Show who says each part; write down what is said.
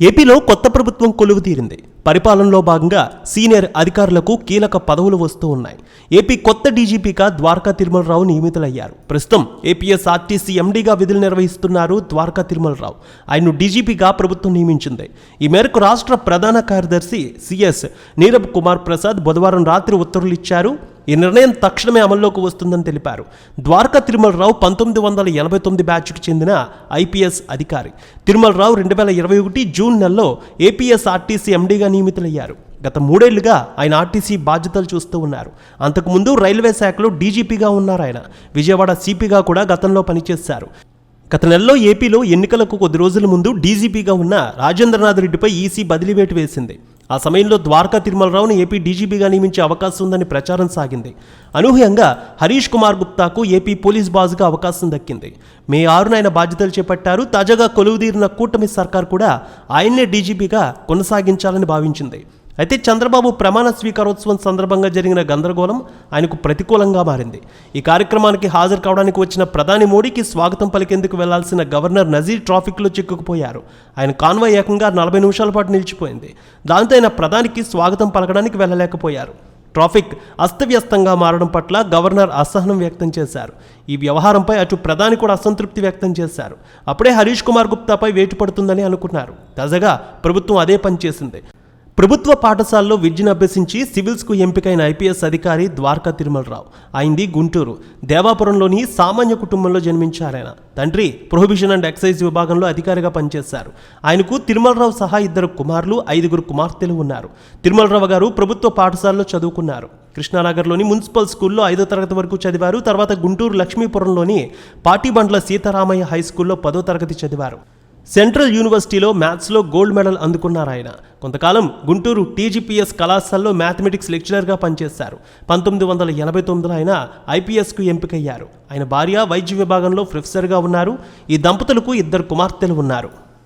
Speaker 1: ఏపీలో కొత్త ప్రభుత్వం కొలువు తీరింది పరిపాలనలో భాగంగా సీనియర్ అధికారులకు కీలక పదవులు వస్తూ ఉన్నాయి. ఏపీ కొత్త డీజీపీగా ద్వారకా తిరుమలరావు నియమితులయ్యారు. ప్రస్తుతం ఏపీఎస్ఆర్టీసీ ఎండీగా విధులు నిర్వహిస్తున్నారు ద్వారకా తిరుమలరావు. ఆయన్ను డీజీపీగా ప్రభుత్వం నియమించింది. ఈ మేరకు రాష్ట్ర ప్రధాన కార్యదర్శి సిఎస్ నీరబ్ కుమార్ ప్రసాద్ బుధవారం రాత్రి ఉత్తర్వులు ఇచ్చారు. ఈ నిర్ణయం తక్షణమే అమల్లోకి వస్తుందని తెలిపారు. ద్వారకా తిరుమలరావు పంతొమ్మిది వందల ఎనభై తొమ్మిది బ్యాచ్కు చెందిన ఐపీఎస్ అధికారి. తిరుమలరావు రెండు వేల ఇరవై ఒకటి జూన్ నెలలో ఏపీఎస్ ఆర్టీసీ ఎండీగా నియమితులయ్యారు. గత మూడేళ్ళుగా ఆయన ఆర్టీసీ బాధ్యతలు చూస్తూ ఉన్నారు. అంతకుముందు రైల్వే శాఖలో డీజీపీగా ఉన్నారు ఆయన. విజయవాడ సిపిగా కూడా గతంలో పనిచేశారు. గత నెలలో ఏపీలో ఎన్నికలకు కొద్ది రోజుల ముందు డీజీపీగా ఉన్న రాజేంద్రనాథ్ రెడ్డిపై ఈసీ బదిలీ వేటు వేసింది. ఆ సమయంలో ద్వారకా తిరుమలరావును ఏపీ డీజీపీగా నియమించే అవకాశం ఉందని ప్రచారం సాగింది. అనూహ్యంగా హరీష్ కుమార్ గుప్తాకు ఏపీ పోలీస్ బాజుగా అవకాశం దక్కింది. మే ఆరున ఆయన బాధ్యతలు చేపట్టారు. తాజాగా కొలువుదీరిన కూటమి సర్కార్ కూడా ఆయన్నే డీజీపీగా కొనసాగించాలని భావించింది. అయితే చంద్రబాబు ప్రమాణ స్వీకారోత్సవం సందర్భంగా జరిగిన గందరగోళం ఆయనకు ప్రతికూలంగా మారింది. ఈ కార్యక్రమానికి హాజరు కావడానికి వచ్చిన ప్రధాని మోడీకి స్వాగతం పలికేందుకు వెళ్ళాల్సిన గవర్నర్ నజీర్ ట్రాఫిక్లో చిక్కుకుపోయారు. ఆయన కాన్వాయ్ ఏకంగా నలభై నిమిషాల పాటు నిలిచిపోయింది. దాంతో ఆయన ప్రధానికి స్వాగతం పలకడానికి వెళ్ళలేకపోయారు. ట్రాఫిక్ అస్తవ్యస్తంగా మారడం పట్ల గవర్నర్ అసహనం వ్యక్తం చేశారు. ఈ వ్యవహారంపై అటు ప్రధాని కూడా అసంతృప్తి వ్యక్తం చేశారు. అప్పుడే హరీష్ కుమార్ గుప్తాపై వేటు పడుతుందని అనుకున్నారు. తాజాగా ప్రభుత్వం అదే పనిచేసింది ప్రభుత్వ పాఠశాలలో విద్యను అభ్యసించి సివిల్స్కు ఎంపికైన ఐపీఎస్ అధికారి ద్వారకా తిరుమలరావు అయింది గుంటూరు. దేవాపురంలోని సామాన్య కుటుంబంలో జన్మించారాయన తండ్రి ప్రొహిబిషన్ అండ్ ఎక్సైజ్ విభాగంలో అధికారిగా పనిచేశారు. ఆయనకు తిరుమలరావు సహా ఇద్దరు కుమారులు ఐదుగురు కుమార్తెలు ఉన్నారు. తిరుమలరావు గారు ప్రభుత్వ పాఠశాలలో చదువుకున్నారు. కృష్ణానగర్లోని మున్సిపల్ స్కూల్లో ఐదో తరగతి వరకు చదివారు తర్వాత గుంటూరు లక్ష్మీపురంలోని పాటిబండ్ల సీతారామయ్య హై స్కూల్లో పదో తరగతి చదివారు. సెంట్రల్ యూనివర్సిటీలో మ్యాథ్స్లో గోల్డ్ మెడల్ అందుకున్నారు ఆయన. కొంతకాలం గుంటూరు టీజీపీఎస్ కళాశాలలో మ్యాథమెటిక్స్ లెక్చరర్గా పనిచేశారు. పంతొమ్మిది వందల ఎనభై తొమ్మిదిలో ఆయన ఐపీఎస్కు ఎంపికయ్యారు. ఆయన భార్య వైద్య విభాగంలో ప్రొఫెసర్గా ఉన్నారు. ఈ దంపతులకు ఇద్దరు కుమార్తెలు ఉన్నారు.